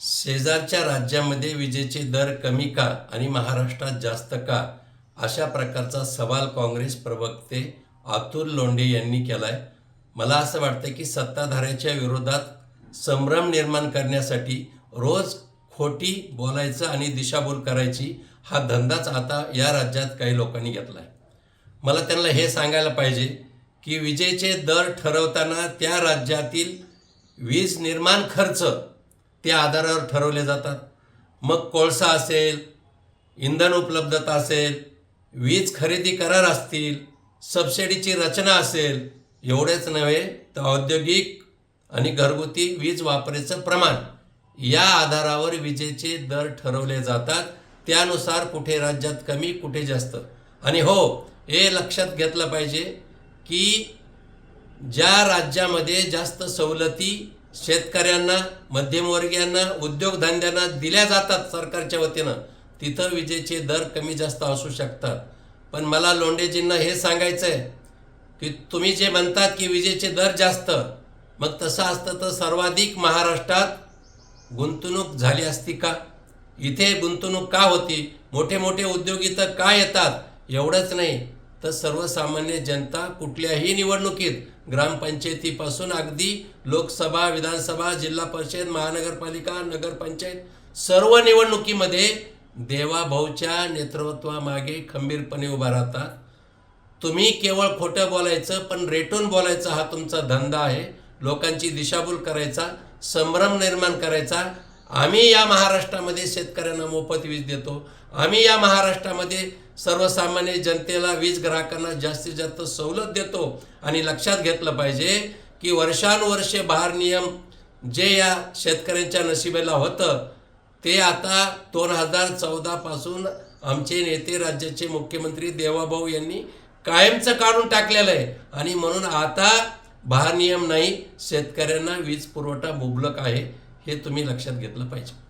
शेजारच्या राज्यामध्ये विजेचे दर कमी का आणि महाराष्ट्रात जास्त का? अशा प्रकारचा सवाल काँग्रेस प्रवक्ते अतुल लोंढे यांनी केला आहे मला असं वाटतं की सत्ताधाऱ्याच्या विरोधात संभ्रम निर्माण करण्यासाठी रोज खोटी बोलायचं आणि दिशाभूल करायची हा धंदाच आता या राज्यात काही लोकांनी घेतला आहे मला त्यांना हे सांगायला पाहिजे की विजेचे दर ठरवताना त्या राज्यातील वीज निर्माण खर्च त्या आधारावर ठरवले जातात. मग कोळसा असेल इंधन उपलब्धता असेल वीज खरेदी करार असतील सबसिडीची रचना असेल एवढेच नव्हे तर औद्योगिक आणि घरगुती वीज वापराचं प्रमाण या आधारावर विजेचे दर ठरवले जातात. त्यानुसार कुठे राज्यात कमी कुठे जास्त. आणि हो हे लक्षात घेतलं पाहिजे की ज्या राज्यामध्ये जास्त सवलती शेतकऱ्यांना मध्यमवर्गीयांना उद्योगधंद्यांना दिल्या जातात सरकारच्या वतीनं. तिथं विजेचे दर कमी जास्त असू शकतात. पण मला लोंडेजींना हे सांगायचं आहे की तुम्ही जे म्हणतात की विजेचे दर जास्त मग तसं असतं तर सर्वाधिक महाराष्ट्रात गुंतवणूक झाली असती का? इथे गुंतवणूक का होती? मोठे मोठे उद्योग इथं का येतात? एवढंच नाही. तर सर्वसामान्य जनता कुठल्याही निवडणुकीत ग्रामपंचायतीपासून अगदी लोकसभा विधानसभा जिल्हा परिषद महानगरपालिका नगरपंचायत सर्व निवडणुकीमध्ये देवाभाऊच्या नेतृत्वामागे खंबीरपणे उभा राहतात. तुम्ही केवळ खोटं बोलायचं पण रेटून बोलायचा हा तुमचा धंदा आहे. लोकांची दिशाभूल करायचा संभ्रम निर्माण करायचा आम्ही या महाराष्ट्रामध्ये शेतकऱ्यांना मोफत वीज देतो. आम्ही या महाराष्ट्रामध्ये सर्वसामान्य जनतेला वीज ग्राहकांना जास्तीत जास्त सवलत देतो. आणि लक्षात घेतलं पाहिजे की वर्षानुवर्षे भार नियम जे या शेतकऱ्यांच्या नशिबेला होतं ते आता दोन हजार चौदापासून आमचे नेते राज्याचे मुख्यमंत्री देवाभाऊ यांनी कायमचं काढून टाकलेलं आहे. आणि म्हणून आता भारनियम नाही शेतकऱ्यांना वीज पुरवठा मुबलक आहे. हे तुम्ही लक्षात घेतलं पाहिजे.